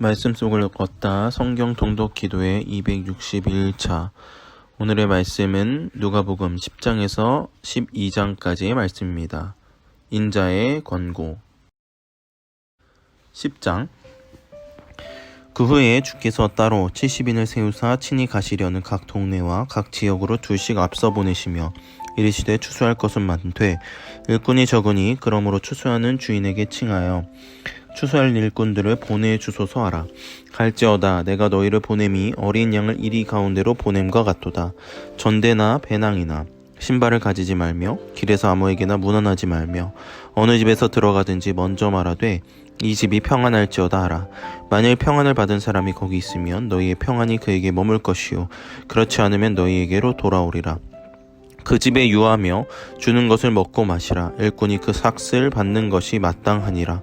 말씀 속을 걷다 성경 통독 기도회 261차. 오늘의 말씀은 누가복음 10장에서 12장까지의 말씀입니다. 인자의 권고. 10장. 그 후에 주께서 따로 70인을 세우사 친히 가시려는 각 동네와 각 지역으로 둘씩 앞서 보내시며 이르시되 추수할 것은 많되 일꾼이 적으니 그러므로 추수하는 주인에게 칭하여 추수할 일꾼들을 보내주소서 하라. 갈지어다 내가 너희를 보냄이 어린 양을 이리 가운데로 보냄과 같도다. 전대나 배낭이나 신발을 가지지 말며 길에서 아무에게나 문안하지 말며 어느 집에서 들어가든지 먼저 말하되 이 집이 평안할지어다 하라. 만일 평안을 받은 사람이 거기 있으면 너희의 평안이 그에게 머물 것이요 그렇지 않으면 너희에게로 돌아오리라. 그 집에 유하며 주는 것을 먹고 마시라. 일꾼이 그 삭슬 받는 것이 마땅하니라.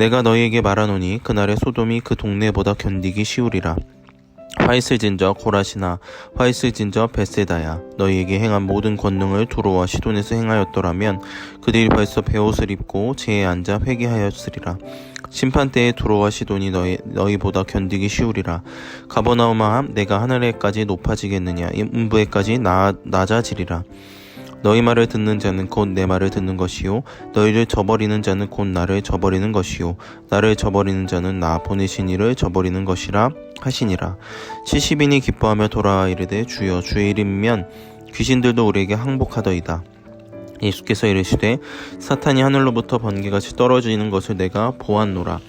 내가 너희에게 말하노니 그날의 소돔이 그 동네보다 견디기 쉬우리라. 화이슬진저 고라시나 화이슬진저 베세다야 너희에게 행한 모든 권능을 두로와 시돈에서 행하였더라면 그들이 벌써 베옷을 입고 제에 앉아 회개하였으리라. 심판 때에 두로와 시돈이 너희 너희보다 견디기 쉬우리라. 가버나움아 내가 하늘에까지 높아지겠느냐 음부에까지 나, 낮아지리라 너희 말을 듣는 자는 곧 내 말을 듣는 것이요. 너희를 저버리는 자는 곧 나를 저버리는 것이요. 나를 저버리는 자는 나 보내신 이를 저버리는 것이라 하시니라. 70인이 기뻐하며 돌아와 이르되 주여 주의 이름이면 귀신들도 우리에게 항복하더이다. 예수께서 이르시되 사탄이 하늘로부터 번개같이 떨어지는 것을 내가 보았노라.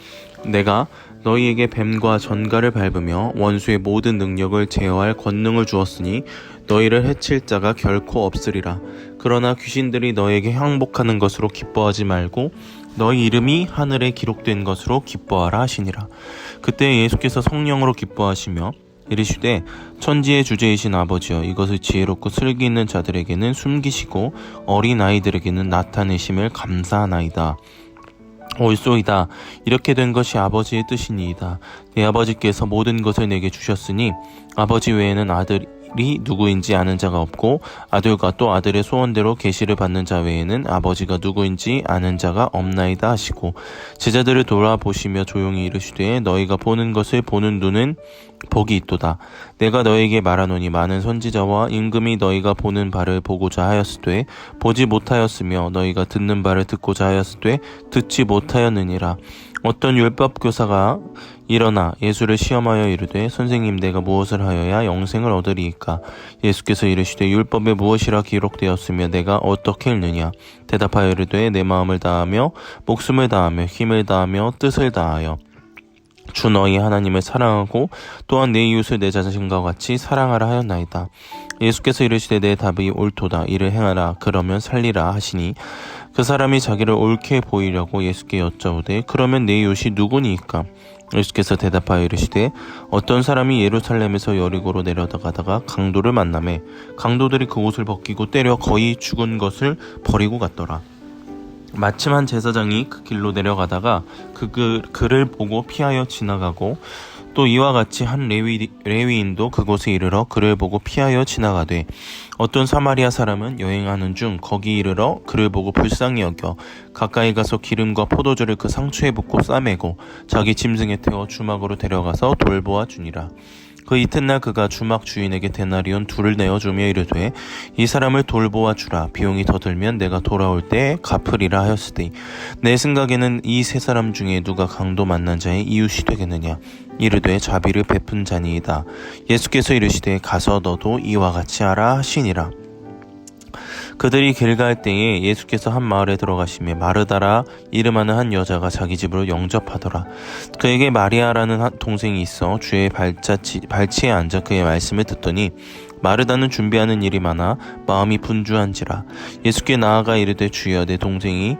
내가 너희에게 뱀과 전갈을 밟으며 원수의 모든 능력을 제어할 권능을 주었으니 너희를 해칠 자가 결코 없으리라. 그러나 귀신들이 너에게 항복하는 것으로 기뻐하지 말고 너희 이름이 하늘에 기록된 것으로 기뻐하라 하시니라. 그때 예수께서 성령으로 기뻐하시며 이르시되 천지의 주제이신 아버지여 이것을 지혜롭고 슬기 있는 자들에게는 숨기시고 어린 아이들에게는 나타내심을 감사하나이다. 옳소이다. 이렇게 된 것이 아버지의 뜻이니이다. 내 아버지께서 모든 것을 내게 주셨으니 아버지 외에는 아들 이 누구인지 아는 자가 없고 아들과 또 아들의 소원대로 계시를 받는 자 외에는 아버지가 누구인지 아는 자가 없나이다 하시고 제자들을 돌아보시며 조용히 이르시되 너희가 보는 것을 보는 눈은 복이 있도다. 내가 너에게 말하노니 많은 선지자와 임금이 너희가 보는 바를 보고자 하였으되 보지 못하였으며 너희가 듣는 바를 듣고자 하였으되 듣지 못하였느니라. 어떤 율법 교사가 일어나 예수를 시험하여 이르되 선생님 내가 무엇을 하여야 영생을 얻으리이까? 예수께서 이르시되 율법에 무엇이라 기록되었으며 내가 어떻게 읽느냐? 대답하여 이르되 내 마음을 다하며 목숨을 다하며 힘을 다하며 뜻을 다하여. 주 너희 하나님을 사랑하고 또한 내 이웃을 내 자신과 같이 사랑하라 하였나이다. 예수께서 이르시되 내 답이 옳도다. 이를 행하라. 그러면 살리라 하시니 그 사람이 자기를 옳게 보이려고 예수께 여짜오되 그러면 내 이웃이 누구니까 예수께서 대답하여 이르시되 어떤 사람이 예루살렘에서 여리고로 내려가다가 강도를 만남에 강도들이 그 옷을 벗기고 때려 거의 죽은 것을 버리고 갔더라. 마침 한 제사장이 그 길로 내려가다가 그 글, 글을 보고 피하여 지나가고 또 이와 같이 한 레위, 레위인도 그곳에 이르러 그를 보고 피하여 지나가되 어떤 사마리아 사람은 여행하는 중 거기 이르러 그를 보고 불쌍히 여겨 가까이 가서 기름과 포도주를 그 상처에 붓고 싸매고 자기 짐승에 태워 주막으로 데려가서 돌보아 주니라. 그 이튿날 그가 주막 주인에게 데나리온 둘을 내어주며 이르되 이 사람을 돌보아 주라. 비용이 더 들면 내가 돌아올 때 갚으리라 하였으되 내 생각에는 이 세 사람 중에 누가 강도 만난 자의 이웃이 되겠느냐? 이르되 자비를 베푼 자니이다. 예수께서 이르시되 가서 너도 이와 같이 하라 하시니라 그들이 길 갈 때에 예수께서 한 마을에 들어가시며 마르다라 이름하는 한 여자가 자기 집으로 영접하더라. 그에게 마리아라는 한 동생이 있어 주의 발자치, 발치에 앉아 그의 말씀을 듣더니 마르다는 준비하는 일이 많아 마음이 분주한지라. 예수께 나아가 이르되 주여 내 동생이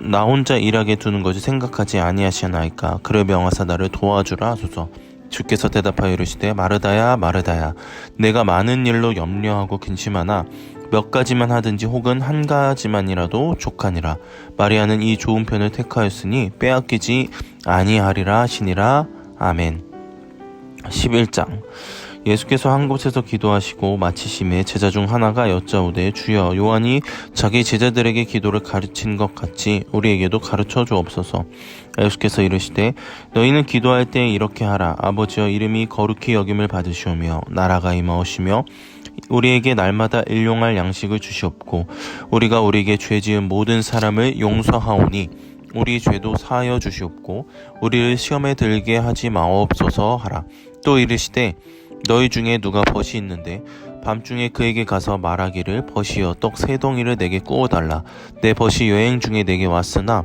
나 혼자 일하게 두는 것을 생각하지 아니하시나이까? 그를 명하사 나를 도와주라 하소서. 주께서 대답하여 이르시되 마르다야 마르다야 내가 많은 일로 염려하고 근심하나 몇 가지만 하든지 혹은 한 가지만이라도 족하니라. 마리아는 이 좋은 편을 택하였으니 빼앗기지 아니하리라 하시니라. 아멘. 11장. 예수께서 한 곳에서 기도하시고 마치심에 제자 중 하나가 여짜오되 주여 요한이 자기 제자들에게 기도를 가르친 것 같이 우리에게도 가르쳐 주옵소서. 예수께서 이르시되 너희는 기도할 때 이렇게 하라. 아버지여 이름이 거룩히 여김을 받으시오며 나라가 임하오시며 우리에게 날마다 일용할 양식을 주시옵고 우리가 우리에게 죄 지은 모든 사람을 용서하오니 우리 죄도 사하여 주시옵고 우리를 시험에 들게 하지 마옵소서 하라. 또 이르시되 너희 중에 누가 벗이 있는데 밤중에 그에게 가서 말하기를 벗이여 떡 세 덩이를 내게 구워 달라. 내 벗이 여행 중에 내게 왔으나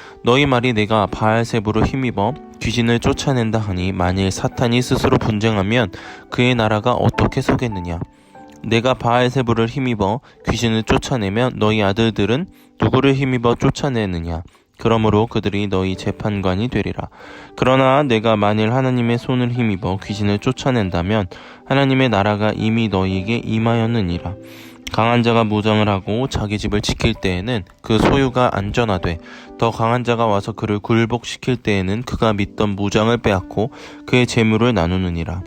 너희 말이 내가 바알세부로 힘입어 귀신을 쫓아낸다 하니 만일 사탄이 스스로 분쟁하면 그의 나라가 어떻게 서겠느냐 내가 바알세부를 힘입어 귀신을 쫓아내면 너희 아들들은 누구를 힘입어 쫓아내느냐 그러므로 그들이 너희 재판관이 되리라. 그러나 내가 만일 하나님의 손을 힘입어 귀신을 쫓아낸다면 하나님의 나라가 이미 너희에게 임하였느니라. 강한 자가 무장을 하고 자기 집을 지킬 때에는 그 소유가 안전하되 더 강한 자가 와서 그를 굴복시킬 때에는 그가 믿던 무장을 빼앗고 그의 재물을 나누느니라.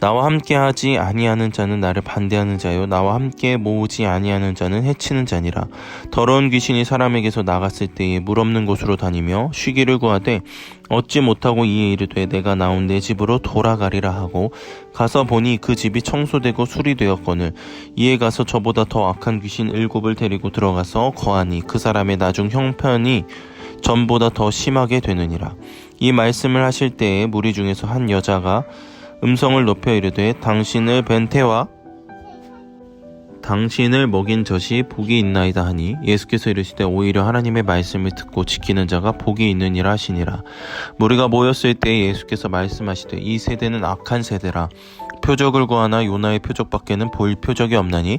나와 함께 하지 아니하는 자는 나를 반대하는 자요. 나와 함께 모으지 아니하는 자는 해치는 자니라. 더러운 귀신이 사람에게서 나갔을 때에 물 없는 곳으로 다니며 쉬기를 구하되 얻지 못하고 이에 이르되 내가 나온 내 집으로 돌아가리라 하고 가서 보니 그 집이 청소되고 수리되었거늘 이에 가서 저보다 더 악한 귀신 일곱을 데리고 들어가서 거하니 그 사람의 나중 형편이 전보다 더 심하게 되느니라. 이 말씀을 하실 때에 무리 중에서 한 여자가 음성을 높여 이르되 당신을 벤테와 당신을 먹인 젖이 복이 있나이다 하니 예수께서 이르시되 오히려 하나님의 말씀을 듣고 지키는 자가 복이 있느니라 하시니라. 무리가 모였을 때 예수께서 말씀하시되 이 세대는 악한 세대라. 표적을 구하나 요나의 표적밖에는 볼 표적이 없나니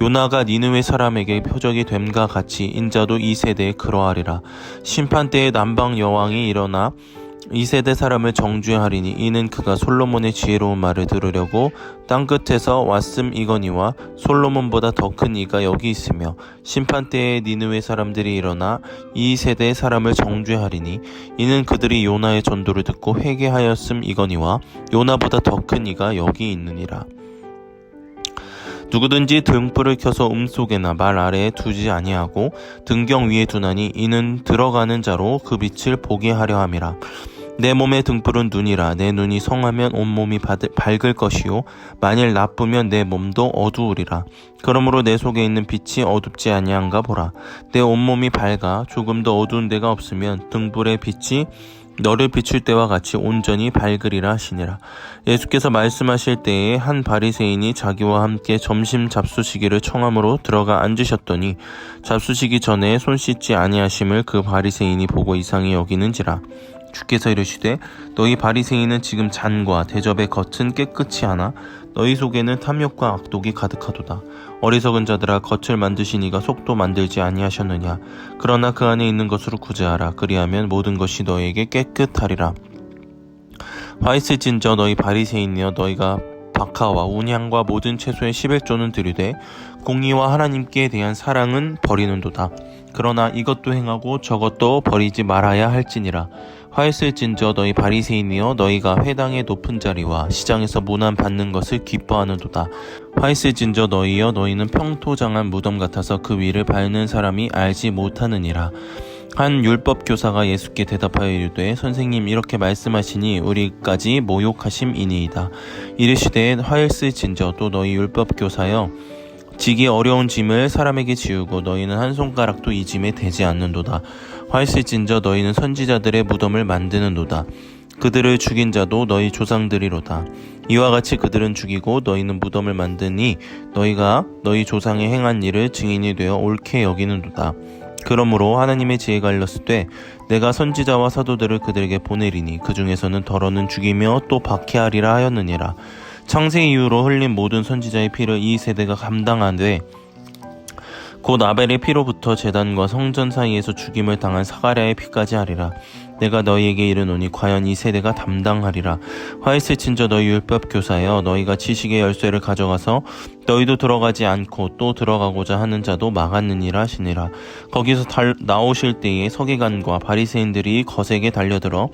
요나가 니느웨 사람에게 표적이 됨과 같이 인자도 이 세대에 그러하리라. 심판 때에 남방 여왕이 일어나 이 세대 사람을 정죄하리니 이는 그가 솔로몬의 지혜로운 말을 들으려고 땅 끝에서 왔음 이거니와 솔로몬보다 더 큰 이가 여기 있으며 심판 때에 니느웨 사람들이 일어나 이 세대 사람을 정죄하리니 이는 그들이 요나의 전도를 듣고 회개하였음 이거니와 요나보다 더 큰 이가 여기 있느니라. 누구든지 등불을 켜서 음 속에나 말 아래에 두지 아니하고 등경 위에 두나니 이는 들어가는 자로 그 빛을 보게 하려 함이라. 내 몸의 등불은 눈이라 내 눈이 성하면 온몸이 밝을 것이요 만일 나쁘면 내 몸도 어두우리라 그러므로 내 속에 있는 빛이 어둡지 아니한가 보라 내 온몸이 밝아 조금 더 어두운 데가 없으면 등불의 빛이 너를 비출 때와 같이 온전히 밝으리라 하시니라. 예수께서 말씀하실 때에 한 바리새인이 자기와 함께 점심 잡수시기를 청함으로 들어가 앉으셨더니 잡수시기 전에 손 씻지 아니하심을 그 바리새인이 보고 이상히 여기는지라. 주께서 이르시되 너희 바리새인은 지금 잔과 대접의 겉은 깨끗이 하나 너희 속에는 탐욕과 악독이 가득하도다. 어리석은 자들아 겉을 만드시니가 속도 만들지 아니하셨느냐. 그러나 그 안에 있는 것으로 구제하라. 그리하면 모든 것이 너희에게 깨끗하리라. 화 있을진저 너희 바리새인이여 너희가 박하와 운향과 모든 채소의 11조는 들이되 공의와 하나님께 대한 사랑은 버리는도다. 그러나 이것도 행하고 저것도 버리지 말아야 할지니라. 화했을진저 너희 바리새인이여 너희가 회당의 높은 자리와 시장에서 문안 받는 것을 기뻐하는도다. 화했을진저 너희여 너희는 평토장한 무덤 같아서 그 위를 밟는 사람이 알지 못하느니라. 한 율법 교사가 예수께 대답하여 이르되 선생님 이렇게 말씀하시니 우리까지 모욕하심이니이다. 이르시되 화일스진저 또 너희 율법 교사여 지기 어려운 짐을 사람에게 지우고 너희는 한 손가락도 이 짐에 대지 않는도다. 화일스진저 너희는 선지자들의 무덤을 만드는도다. 그들을 죽인 자도 너희 조상들이로다. 이와 같이 그들은 죽이고 너희는 무덤을 만드니 너희가 너희 조상의 행한 일을 증인이 되어 옳게 여기는도다. 그러므로 하나님의 지혜가 알렸을 때 내가 선지자와 사도들을 그들에게 보내리니 그 중에서는 덜어는 죽이며 또 박해하리라 하였느니라 창세 이후로 흘린 모든 선지자의 피를 이 세대가 감당하되 곧 아벨의 피로부터 재단과 성전 사이에서 죽임을 당한 사가랴의 피까지 하리라. 내가 너희에게 이르노니 과연 이 세대가 담당하리라. 화이스 친저 너희 율법 교사여 너희가 지식의 열쇠를 가져가서 너희도 들어가지 않고 또 들어가고자 하는 자도 막았느니라 하시니라. 거기서 달, 나오실 때에 서기관과 바리새인들이 거세게 달려들어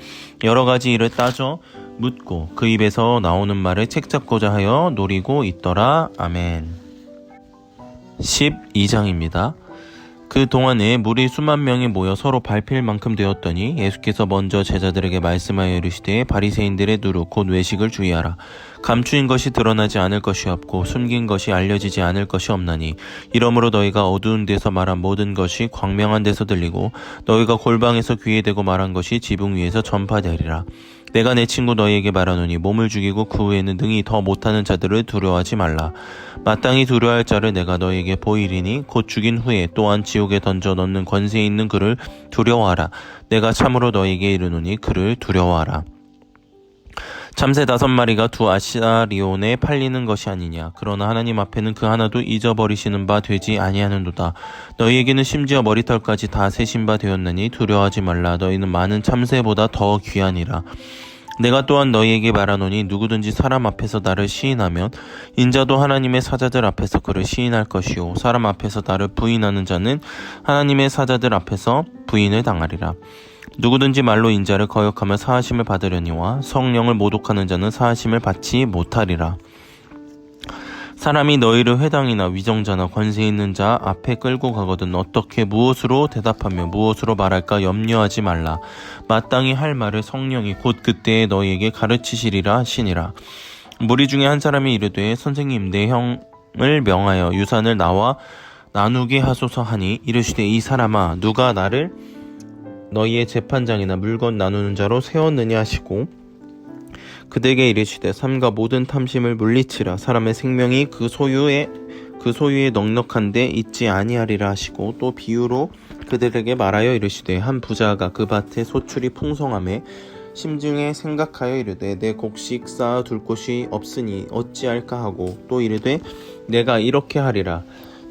여러 가지 일을 따져 묻고 그 입에서 나오는 말을 책잡고자 하여 노리고 있더라. 아멘 12장입니다. 그 동안에 물이 수만 명이 모여 서로 밟힐 만큼 되었더니 예수께서 먼저 제자들에게 말씀하여 이르시되 바리새인들의 누룩 곧 외식을 주의하라 감추인 것이 드러나지 않을 것이 없고 숨긴 것이 알려지지 않을 것이 없나니 이러므로 너희가 어두운 데서 말한 모든 것이 광명한 데서 들리고 너희가 골방에서 귀에 대고 말한 것이 지붕 위에서 전파되리라 내가 내 친구 너희에게 말하노니 몸을 죽이고 그 후에는 능히 더 못하는 자들을 두려워하지 말라. 마땅히 두려워할 자를 내가 너희에게 보이리니 곧 죽인 후에 또한 지옥에 던져 넣는 권세 있는 그를 두려워하라. 내가 참으로 너희에게 이르노니 그를 두려워하라. 참새 다섯 마리가 두 아시아리온에 팔리는 것이 아니냐. 그러나 하나님 앞에는 그 하나도 잊어버리시는 바 되지 아니하는도다. 너희에게는 심지어 머리털까지 다 세신 바 되었나니 두려워하지 말라. 너희는 많은 참새보다 더 귀하니라. 내가 또한 너희에게 말하노니 누구든지 사람 앞에서 나를 시인하면 인자도 하나님의 사자들 앞에서 그를 시인할 것이요 사람 앞에서 나를 부인하는 자는 하나님의 사자들 앞에서 부인을 당하리라. 누구든지 말로 인자를 거역하며 사하심을 받으려니와 성령을 모독하는 자는 사하심을 받지 못하리라. 사람이 너희를 회당이나 위정자나 권세 있는 자 앞에 끌고 가거든 어떻게 무엇으로 대답하며 무엇으로 말할까 염려하지 말라. 마땅히 할 말을 성령이 곧 그때에 너희에게 가르치시리라 하시니라. 무리 중에 한 사람이 이르되 선생님 내 형을 명하여 유산을 나와 나누게 하소서 하니 이르시되 이 사람아 누가 나를 너희의 재판장이나 물건 나누는 자로 세웠느냐 하시고 그들에게 이르시되 삼가 모든 탐심을 물리치라. 사람의 생명이 그 소유에 그 소유에 넉넉한데 있지 아니하리라 하시고 또 비유로 그들에게 말하여 이르시되 한 부자가 그 밭에 소출이 풍성함에 심중에 생각하여 이르되 내 곡식 쌓아 둘 곳이 없으니 어찌할까 하고 또 이르되 내가 이렇게 하리라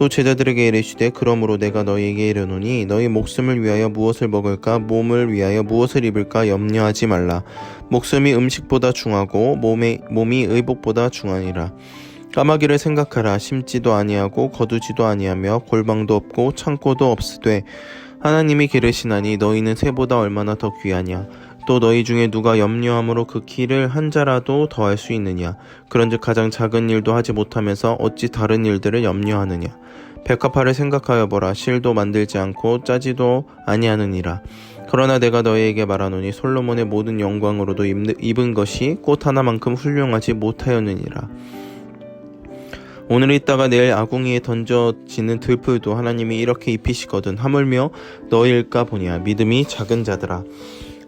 또 제자들에게 이르시되 그러므로 내가 너희에게 이르노니 너희 목숨을 위하여 무엇을 먹을까 몸을 위하여 무엇을 입을까 염려하지 말라. 목숨이 음식보다 중하고 몸의 몸이 의복보다 중하니라. 까마귀를 생각하라 심지도 아니하고 거두지도 아니하며 골방도 없고 창고도 없으되 하나님이 기르시나니 너희는 새보다 얼마나 더 귀하냐 또 너희 중에 누가 염려함으로 그 키를 한 자라도 더할 수 있느냐? 그런즉 가장 작은 일도 하지 못하면서 어찌 다른 일들을 염려하느냐? 백합화를 생각하여 보라. 실도 만들지 않고 짜지도 아니하느니라. 그러나 내가 너희에게 말하노니 솔로몬의 모든 영광으로도 입는 것이 꽃 하나만큼 훌륭하지 못하였느니라. 오늘 있다가 내일 아궁이에 던져지는 들풀도 하나님이 이렇게 입히시거든. 하물며 너희일까 보냐? 믿음이 작은 자들아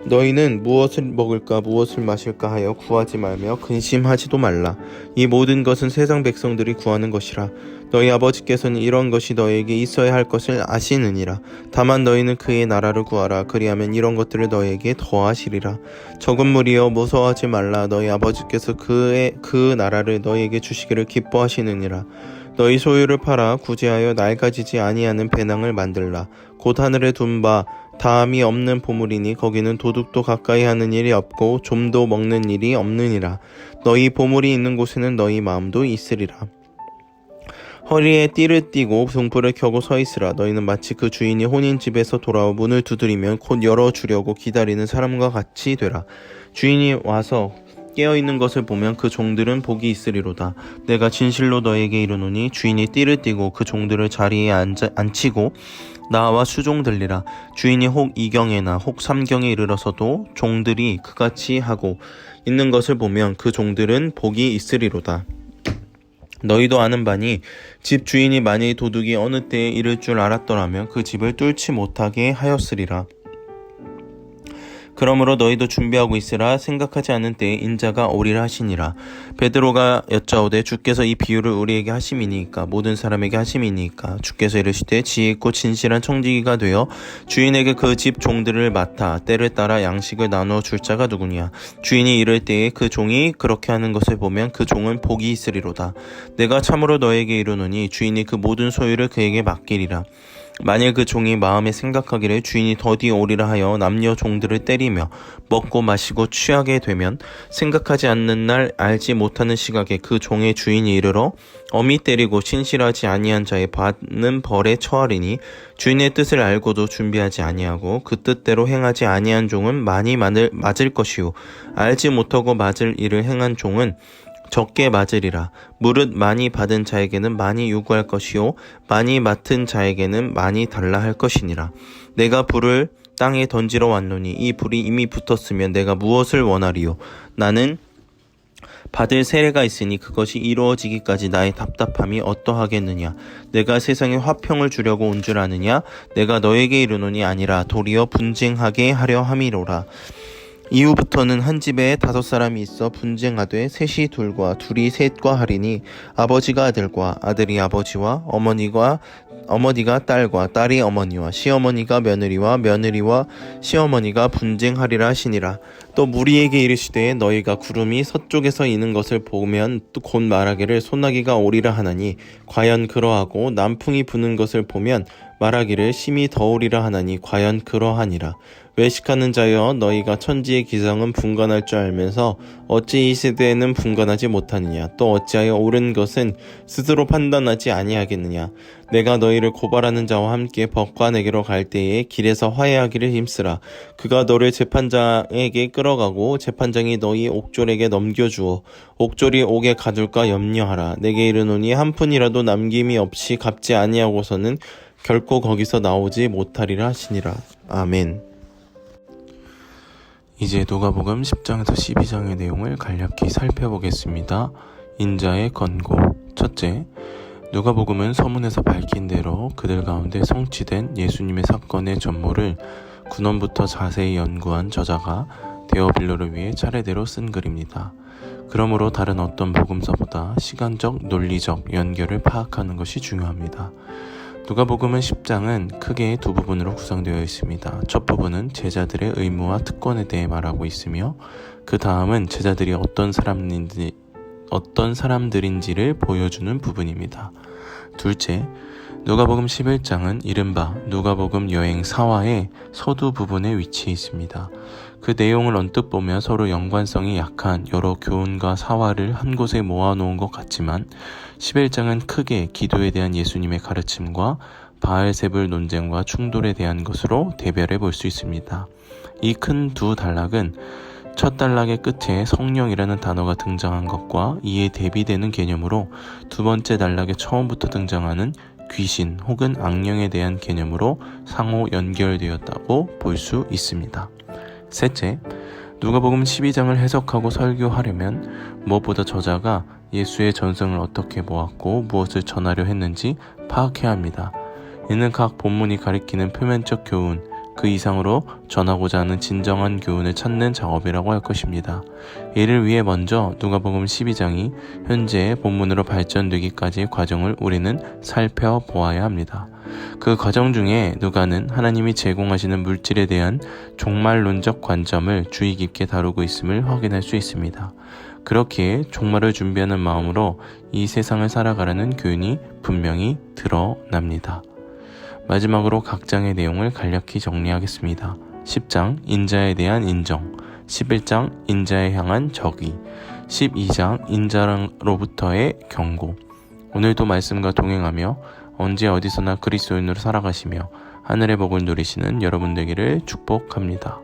너희는 무엇을 먹을까 무엇을 마실까 하여 구하지 말며 근심하지도 말라. 이 모든 것은 세상 백성들이 구하는 것이라. 너희 아버지께서는 이런 것이 너희에게 있어야 할 것을 아시느니라. 다만 너희는 그의 나라를 구하라. 그리하면 이런 것들을 너희에게 더하시리라. 적은 무리여 무서워하지 말라. 너희 아버지께서 그의 그 나라를 너희에게 주시기를 기뻐하시느니라. 너희 소유를 팔아 구제하여 낡아지지 아니하는 배낭을 만들라. 곧 하늘에 둔바 다함이 없는 보물이니 거기는 도둑도 가까이 하는 일이 없고 좀도 먹는 일이 없느니라. 너희 보물이 있는 곳에는 너희 마음도 있으리라. 허리에 띠를 띠고 등불을 켜고 서 있으라. 너희는 마치 그 주인이 혼인 집에서 돌아오 문을 두드리면 곧 열어주려고 기다리는 사람과 같이 되라. 주인이 와서 깨어 있는 것을 보면 그 종들은 복이 있으리로다. 내가 진실로 너에게 이르노니 주인이 띠를 띠고 그 종들을 자리에 앉아, 앉히고 나와 수종 들리라. 주인이 혹 이경에나 혹 삼경에 이르러서도 종들이 그같이 하고 있는 것을 보면 그 종들은 복이 있으리로다. 너희도 아는 바니 집 주인이 만일 도둑이 어느 때에 이를 줄 알았더라면 그 집을 뚫지 못하게 하였으리라. 그러므로 너희도 준비하고 있으라 생각하지 않은 때에 인자가 오리라 하시니라. 베드로가 여짜오되 주께서 이 비유를 우리에게 하심이니까 모든 사람에게 하심이니까 주께서 이르시되 지혜 있고 진실한 청지기가 되어 주인에게 그 집 종들을 맡아 때를 따라 양식을 나누어 줄 자가 누구냐? 주인이 이럴 때에 그 종이 그렇게 하는 것을 보면 그 종은 복이 있으리로다. 내가 참으로 너에게 이르노니 주인이 그 모든 소유를 그에게 맡기리라 만일 그 종이 마음에 생각하기를 주인이 더디 오리라 하여 남녀 종들을 때리며 먹고 마시고 취하게 되면 생각하지 않는 날 알지 못하는 시각에 그 종의 주인이 이르러 어미 때리고 신실하지 아니한 자의 받는 벌에 처하리니 주인의 뜻을 알고도 준비하지 아니하고 그 뜻대로 행하지 아니한 종은 많이 맞을, 맞을 것이요. 알지 못하고 맞을 일을 행한 종은 적게 맞으리라. 무릇 많이 받은 자에게는 많이 요구할 것이요. 많이 맡은 자에게는 많이 달라 할 것이니라. 내가 불을 땅에 던지러 왔노니 이 불이 이미 붙었으면 내가 무엇을 원하리요? 나는 받을 세례가 있으니 그것이 이루어지기까지 나의 답답함이 어떠하겠느냐? 내가 세상에 화평을 주려고 온 줄 아느냐? 내가 너에게 이르노니 아니라 도리어 분쟁하게 하려 함이로라 이후부터는 한 집에 다섯 사람이 있어 분쟁하되 셋이 둘과 둘이 셋과 하리니 아버지가 아들과 아들이 아버지와 어머니가 어머니가 딸과 딸이 어머니와 시어머니가 며느리와 며느리와 시어머니가 분쟁하리라 하시니라. 또 무리에게 이르시되 너희가 구름이 서쪽에서 이는 것을 보면 또 곧 말하기를 소나기가 오리라 하나니 과연 그러하고 남풍이 부는 것을 보면 말하기를 심히 더우리라 하나니 과연 그러하니라. 외식하는 자여 너희가 천지의 기성은 분간할 줄 알면서 어찌 이 세대에는 분간하지 못하느냐? 또 어찌하여 옳은 것은 스스로 판단하지 아니하겠느냐 내가 너희를 고발하는 자와 함께 법관에게로 갈 때에 길에서 화해하기를 힘쓰라. 그가 너를 재판장에게 끌어가고 재판장이 너희 옥졸에게 넘겨주어 옥졸이 옥에 가둘까 염려하라. 내게 이르노니 한 푼이라도 남김이 없이 갚지 아니하고서는 결코 거기서 나오지 못하리라 하시니라. 아멘. 이제 누가복음 10장에서 12장의 내용을 간략히 살펴보겠습니다. 인자의 권고. 첫째, 누가복음은 서문에서 밝힌 대로 그들 가운데 성취된 예수님의 사건의 전모를 군원부터 자세히 연구한 저자가 데어빌로를 위해 차례대로 쓴 글입니다. 그러므로 다른 어떤 복음서보다 시간적, 논리적 연결을 파악하는 것이 중요합니다. 누가복음은 10장은 크게 두 부분으로 구성되어 있습니다. 첫 부분은 제자들의 의무와 특권에 대해 말하고 있으며 그 다음은 제자들이 어떤 사람인지 어떤 사람들인지를 보여주는 부분입니다. 둘째, 누가복음 11장은 이른바 누가복음 여행 사화의 서두 부분에 위치해 있습니다. 그 내용을 언뜻 보면 서로 연관성이 약한 여러 교훈과 사화를 한 곳에 모아놓은 것 같지만 11장은 크게 기도에 대한 예수님의 가르침과 바알세불 논쟁과 충돌에 대한 것으로 대별해 볼 수 있습니다. 이 큰 두 단락은 첫 단락의 끝에 성령이라는 단어가 등장한 것과 이에 대비되는 개념으로 두 번째 단락의 처음부터 등장하는 귀신 혹은 악령에 대한 개념으로 상호 연결되었다고 볼 수 있습니다. 셋째, 누가복음 12장을 해석하고 설교하려면 무엇보다 저자가 예수의 전승을 어떻게 모았고 무엇을 전하려 했는지 파악해야 합니다. 이는 각 본문이 가리키는 표면적 교훈, 그 이상으로 전하고자 하는 진정한 교훈을 찾는 작업이라고 할 것입니다. 이를 위해 먼저 누가복음 12장이 현재의 본문으로 발전되기까지의 과정을 우리는 살펴보아야 합니다. 그 과정 중에 누가는 하나님이 제공하시는 물질에 대한 종말론적 관점을 주의 깊게 다루고 있음을 확인할 수 있습니다. 그렇기에 종말을 준비하는 마음으로 이 세상을 살아가라는 교훈이 분명히 드러납니다. 마지막으로 각 장의 내용을 간략히 정리하겠습니다. 10장 인자에 대한 인정, 11장 인자에 향한 적의, 12장 인자로부터의 경고. 오늘도 말씀과 동행하며 언제 어디서나 그리스도인으로 살아가시며 하늘의 복을 누리시는 여러분 되기를 축복합니다.